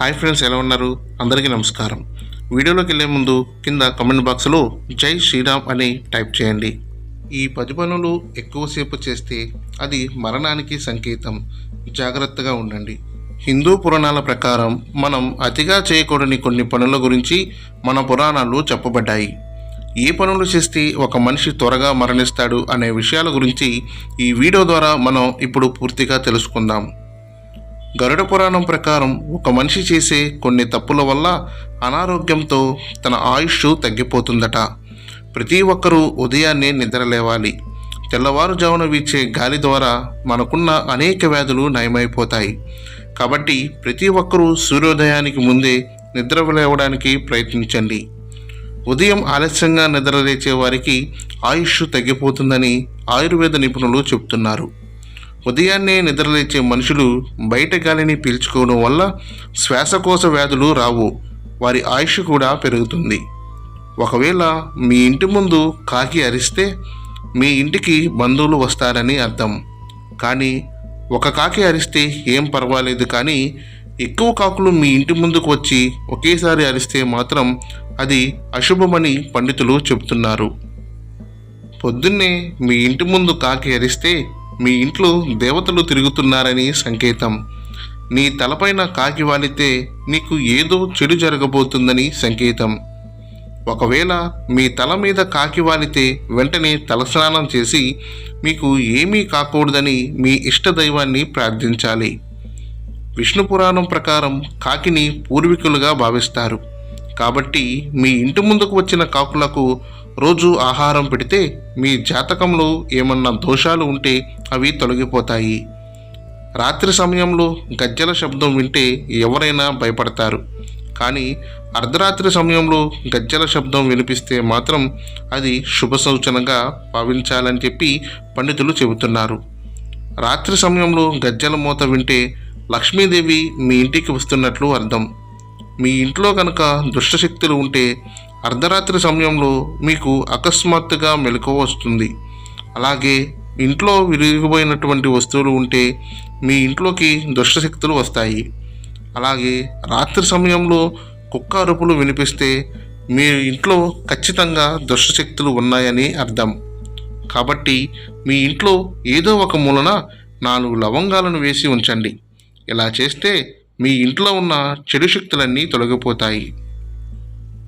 Hi friends ఎలా ఉన్నారు? అందరికీ నమస్కారం. వీడియోలోకి వెళ్ళే ముందు కింద కమెంట్ బాక్స్లో జై శ్రీరామ్ అని టైప్ చేయండి. ఈ పది పనులు ఎక్కువసేపు చేస్తే అది మరణానికి సంకేతం. జాగ్రత్తగా ఉండండి. హిందూ పురాణాల ప్రకారం మనం అతిగా చేయకూడని కొన్ని పనుల గురించి మన పురాణాలు చెప్పబడ్డాయి. ఏ పనులు చేస్తే ఒక మనిషి త్వరగా మరణిస్తాడు అనే విషయాల గురించి ఈ వీడియో ద్వారా మనం ఇప్పుడు పూర్తిగా తెలుసుకుందాం. గరుడ పురాణం ప్రకారం ఒక మనిషి చేసే కొన్ని తప్పుల వల్ల అనారోగ్యంతో తన ఆయుష్ తగ్గిపోతుందట. ప్రతి ఒక్కరూ ఉదయాన్నే నిద్రలేవాలి. తెల్లవారుజామున వీచే గాలి ద్వారా మనకున్న అనేక వ్యాధులు నయమైపోతాయి. కాబట్టి ప్రతి ఒక్కరూ సూర్యోదయానికి ముందే నిద్ర లేవడానికి ప్రయత్నించండి. ఉదయం ఆలస్యంగా నిద్రలేచే వారికి ఆయుష్ తగ్గిపోతుందని ఆయుర్వేద నిపుణులు చెబుతున్నారు ఉదయాన్నే నిద్రలేచే మనుషులు బయట గాలిని పీల్చుకోవడం వల్ల శ్వాసకోశ వ్యాధులు రావు. వారి ఆయుష్ కూడా పెరుగుతుంది. ఒకవేళ మీ ఇంటి ముందు కాకి అరిస్తే మీ ఇంటికి బంధువులు వస్తారని అర్థం. కానీ ఒక కాకి అరిస్తే ఏం పర్వాలేదు కానీ ఎక్కువ కాకులు మీ ఇంటి ముందుకు వచ్చి ఒకేసారి అరిస్తే మాత్రం అది అశుభమని పండితులు చెబుతున్నారు. పొద్దున్నే మీ ఇంటి ముందు కాకి అరిస్తే మీ ఇంట్లో దేవతలు తిరుగుతున్నారని సంకేతం. నీ తలపైన కాకి వాలితే నీకు ఏదో చెడు జరగబోతుందని సంకేతం. ఒకవేళ మీ తల మీద కాకి వాలితే వెంటనే తలస్నానం చేసి మీకు ఏమీ కాకూడదని మీ ఇష్టదైవాన్ని ప్రార్థించాలి. విష్ణు పురాణం ప్రకారం కాకిని పూర్వీకులుగా భావిస్తారు. కాబట్టి మీ ఇంటి ముందుకు వచ్చిన కాకులకు రోజు ఆహారం పెడితే మీ జాతకంలో ఏమన్నా దోషాలు ఉంటే అవి తొలగిపోతాయి. రాత్రి సమయంలో గజ్జల శబ్దం వింటే ఎవరైనా భయపడతారు. కానీ అర్ధరాత్రి సమయంలో గజ్జల శబ్దం వినిపిస్తే మాత్రం అది శుభ సూచనగా భావించాలని చెప్పి పండితులు చెబుతున్నారు. రాత్రి సమయంలో గజ్జల మూత వింటే లక్ష్మీదేవి మీ ఇంటికి వస్తున్నట్లు అర్థం. మీ ఇంట్లో కనుక దుష్టశక్తులు ఉంటే అర్ధరాత్రి సమయంలో మీకు అకస్మాత్తుగా మెలకువ వస్తుంది. అలాగే ఇంట్లో విరిగిపోయినటువంటి వస్తువులు ఉంటే మీ ఇంట్లోకి దుష్టశక్తులు వస్తాయి. అలాగే రాత్రి సమయంలో కుక్క అరుపులు వినిపిస్తే మీ ఇంట్లో ఖచ్చితంగా దుష్టశక్తులు ఉన్నాయని అర్థం. కాబట్టి మీ ఇంట్లో ఏదో ఒక మూలన నాలుగు లవంగాలను వేసి ఉంచండి. ఇలా చేస్తే మీ ఇంట్లో ఉన్న చెడు శక్తులన్నీ తొలగిపోతాయి.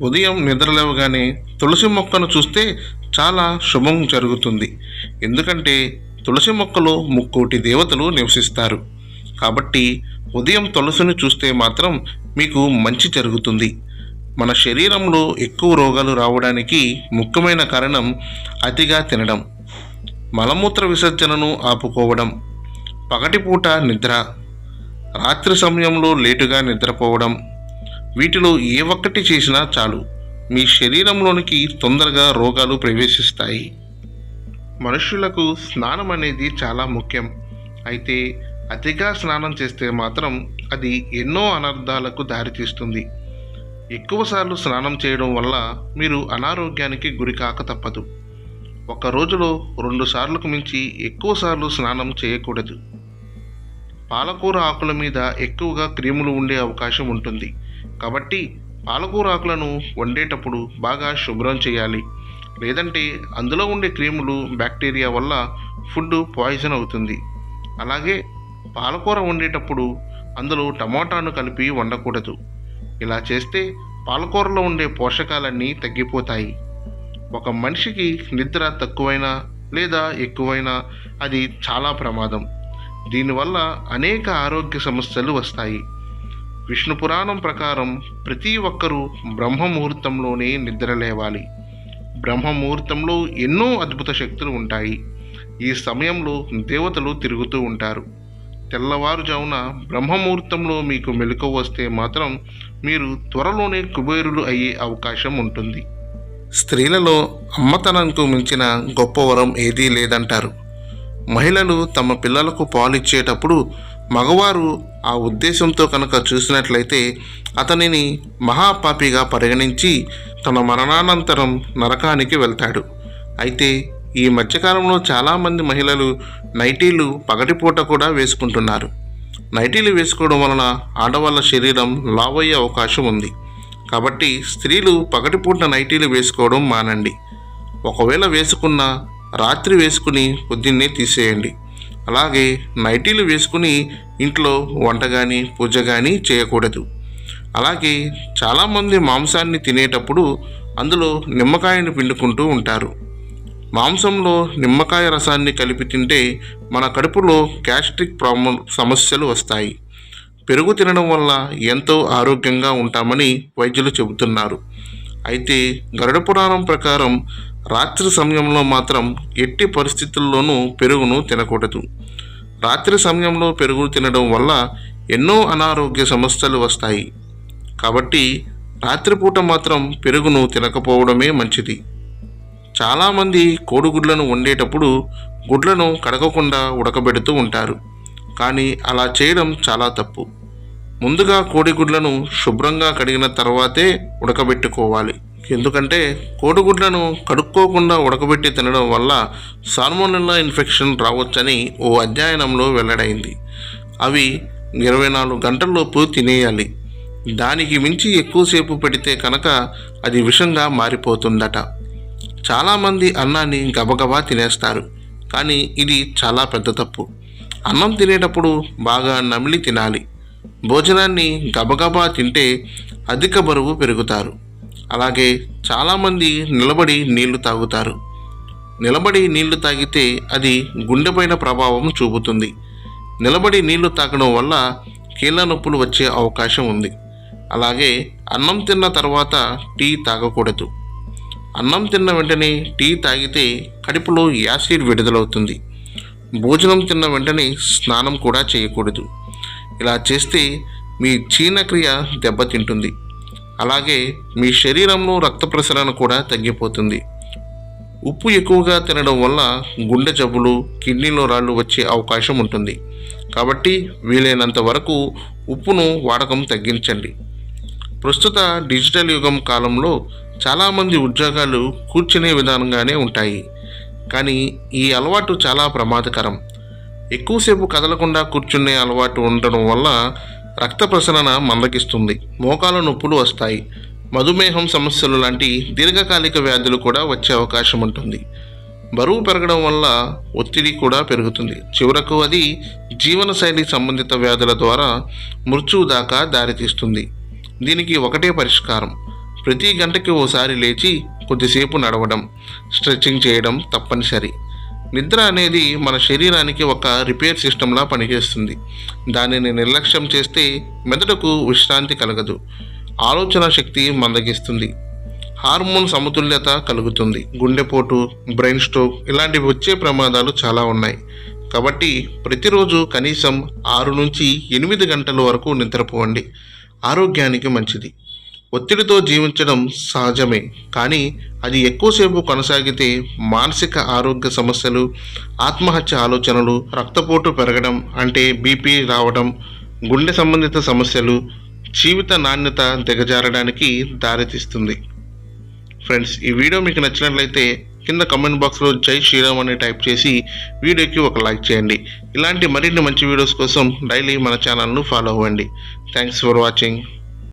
ఉదయం నిద్రలేవగానే తులసి మొక్కను చూస్తే చాలా శుభం జరుగుతుంది. ఎందుకంటే తులసి మొక్కలో ముక్కోటి దేవతలు నివసిస్తారు. కాబట్టి ఉదయం తులసిని చూస్తే మాత్రం మీకు మంచి జరుగుతుంది. మన శరీరంలో ఎక్కువ రోగాలు రావడానికి ముఖ్యమైన కారణం అతిగా తినడం. మలమూత్ర విసర్జనను ఆపుకోవడం. పగటిపూట నిద్ర. రాత్రి సమయంలో లేటుగా నిద్రపోవడం వీటిలో ఏ ఒక్కటి చేసినా చాలు. మీ శరీరంలోనికి తొందరగా రోగాలు ప్రవేశిస్తాయి. మనుషులకు స్నానం అనేది చాలా ముఖ్యం. అయితే అతిగా స్నానం చేస్తే మాత్రం అది ఎన్నో అనర్థాలకు దారితీస్తుంది. ఎక్కువసార్లు స్నానం చేయడం వల్ల మీరు అనారోగ్యానికి గురికాక తప్పదు. ఒక రోజులో రెండు సార్లకు మించి ఎక్కువసార్లు స్నానం చేయకూడదు. పాలకూర ఆకుల మీద ఎక్కువగా క్రీములు ఉండే అవకాశం ఉంటుంది. కాబట్టి పాలకూర ఆకులను వండేటప్పుడు బాగా శుభ్రం చేయాలి. లేదంటే అందులో ఉండే క్రీములు బ్యాక్టీరియా వల్ల ఫుడ్ పాయిజన్ అవుతుంది. అలాగే పాలకూర వండేటప్పుడు అందులో టమాటాను కలిపి వండకూడదు. ఇలా చేస్తే పాలకూరలో ఉండే పోషకాలన్నీ తగ్గిపోతాయి. ఒక మనిషికి నిద్ర తక్కువైనా లేదా ఎక్కువైనా అది చాలా ప్రమాదం. దీనివల్ల అనేక ఆరోగ్య సమస్యలు వస్తాయి. విష్ణు పురాణం ప్రకారం ప్రతి ఒక్కరూ బ్రహ్మ ముహూర్తంలోనే నిద్ర లేవాలి బ్రహ్మ ముహూర్తంలో ఎన్నో అద్భుత శక్తులు ఉంటాయి. ఈ సమయంలో దేవతలు తిరుగుతూ ఉంటారు. తెల్లవారుజామున బ్రహ్మముహూర్తంలో మీకు మెలకు వస్తే మాత్రం మీరు త్వరలోనే కుబేరులు అయ్యే అవకాశం ఉంటుంది. స్త్రీలలో అమ్మతనంకు మించిన గొప్ప వరం ఏదీ లేదంటారు. మహిళలు తమ పిల్లలకు పాలు ఇచ్చేటప్పుడు మగవారు ఆ ఉద్దేశంతో కనుక చూసినట్లయితే అతనిని మహాపాపిగా పరిగణించి తన మరణానంతరం నరకానికి వెళ్తాడు. అయితే ఈ మధ్యకాలంలో చాలామంది మహిళలు నైటీలు పగటిపూట కూడా వేసుకుంటున్నారు. నైటీలు వేసుకోవడం వలన ఆడవాళ్ళ శరీరం లావయ్యే అవకాశం ఉంది. కాబట్టి స్త్రీలు పగటిపూట నైటీలు వేసుకోవడం మానండి. ఒకవేళ వేసుకున్న రాత్రి వేసుకుని పొద్దున్నే తీసేయండి. అలాగే నైటీలు వేసుకుని ఇంట్లో వంట కానీ పూజ కానీ చేయకూడదు. అలాగే చాలామంది మాంసాన్ని తినేటప్పుడు అందులో నిమ్మకాయను పిండుకుంటూ ఉంటారు. మాంసంలో నిమ్మకాయ రసాన్ని కలిపి తింటే మన కడుపులో గ్యాస్ట్రిక్ ప్రాబ్లం సమస్యలు వస్తాయి. పెరుగు తినడం వల్ల ఎంతో ఆరోగ్యంగా ఉంటామని వైద్యులు చెబుతున్నారు. అయితే గరుడ పురాణం ప్రకారం రాత్రి సమయంలో మాత్రం ఎట్టి పరిస్థితుల్లోనూ పెరుగును తినకూడదు. రాత్రి సమయంలో పెరుగు తినడం వల్ల ఎన్నో అనారోగ్య సమస్యలు వస్తాయి. కాబట్టి రాత్రిపూట మాత్రం పెరుగును తినకపోవడమే మంచిది. చాలామంది కోడిగుడ్లను వండేటప్పుడు గుడ్లను కడగకుండా ఉడకబెడుతూ ఉంటారు. కానీ అలా చేయడం చాలా తప్పు. ముందుగా కోడిగుడ్లను శుభ్రంగా కడిగిన తర్వాతే ఉడకబెట్టుకోవాలి. ఎందుకంటే కోడిగుడ్లను కడుక్కోకుండా ఉడకబెట్టి తినడం వల్ల సాల్మోనెల్లా ఇన్ఫెక్షన్ రావచ్చని ఓ అధ్యయనంలో వెల్లడైంది. అవి ఇరవై నాలుగు గంటల్లోపు తినేయాలి. దానికి మించి ఎక్కువసేపు పెడితే కనుక అది విషంగా మారిపోతుందట. చాలామంది అన్నాన్ని గబగబా తినేస్తారు కానీ ఇది చాలా పెద్ద తప్పు. అన్నం తినేటప్పుడు బాగా నమిలి తినాలి. భోజనాన్ని గబగబా తింటే అధిక బరువు పెరుగుతారు. అలాగే చాలామంది నిలబడి నీళ్ళు తాగుతారు. నిలబడి నీళ్ళు తాగితే అది గుండెపైన ప్రభావం చూపుతుంది. నిలబడి నీళ్ళు తాగడం వల్ల కీళ్ళ నొప్పులు వచ్చే అవకాశం ఉంది. అలాగే అన్నం తిన్న తర్వాత టీ తాగకూడదు. అన్నం తిన్న వెంటనే టీ తాగితే కడుపులో యాసిడ్ విడుదలవుతుంది. భోజనం తిన్న వెంటనే స్నానం కూడా చేయకూడదు. ఇలా చేస్తే మీ జీర్ణక్రియ దెబ్బతింటుంది. అలాగే మీ శరీరంలో రక్త ప్రసరణ కూడా తగ్గిపోతుంది. ఉప్పు ఎక్కువగా తినడం వల్ల గుండె జబ్బులు కిడ్నీలో రాళ్ళు వచ్చే అవకాశం ఉంటుంది. కాబట్టి వీలైనంత వరకు ఉప్పును వాడకం తగ్గించండి. ప్రస్తుత డిజిటల్ యుగం కాలంలో చాలామంది ఉద్యోగాలు కూర్చునే విధానంగానే ఉంటాయి. కానీ ఈ అలవాటు చాలా ప్రమాదకరం. ఎక్కువసేపు కదలకుండా కూర్చునే అలవాటు ఉండడం వల్ల రక్త ప్రసరణ మందగిస్తుంది. మోకాల నొప్పులు వస్తాయి. మధుమేహం సమస్యలు లాంటి దీర్ఘకాలిక వ్యాధులు కూడా వచ్చే అవకాశం ఉంటుంది. బరువు పెరగడం వల్ల ఒత్తిడి కూడా పెరుగుతుంది. చివరకు అది జీవనశైలి సంబంధిత వ్యాధుల ద్వారా మృత్యువు దాకా దారితీస్తుంది. దీనికి ఒకటే పరిష్కారం. ప్రతి గంటకి ఓసారి లేచి కొద్దిసేపు నడవడం స్ట్రెచ్చింగ్ చేయడం తప్పనిసరి. నిద్ర అనేది మన శరీరానికి ఒక రిపేర్ సిస్టంలా పనిచేస్తుంది. దానిని నిర్లక్ష్యం చేస్తే మెదడుకు విశ్రాంతి కలగదు. ఆలోచన శక్తి మందగిస్తుంది. హార్మోన్ సమతుల్యత కలుగుతుంది. గుండెపోటు బ్రెయిన్ స్ట్రోక్ ఇలాంటివి వచ్చే ప్రమాదాలు చాలా ఉన్నాయి. కాబట్టి ప్రతిరోజు కనీసం ఆరు నుంచి ఎనిమిది గంటల వరకు నిద్రపోవండి ఆరోగ్యానికి మంచిది. ఒత్తిడితో జీవించడం సహజమే. కానీ అది ఎక్కువసేపు కొనసాగితే మానసిక ఆరోగ్య సమస్యలు ఆత్మహత్య ఆలోచనలు రక్తపోటు పెరగడం అంటే బీపీ రావడం గుండె సంబంధిత సమస్యలు జీవిత నాణ్యత దిగజారడానికి దారితీస్తుంది. ఫ్రెండ్స్ ఈ వీడియో మీకు నచ్చినట్లయితే కింద కమెంట్ బాక్స్లో జై శ్రీరామ్ అని టైప్ చేసి వీడియోకి ఒక లైక్ చేయండి. ఇలాంటి మరిన్ని మంచి వీడియోస్ కోసం డైలీ మన ఛానల్ను ఫాలో అవ్వండి. Thanks for watching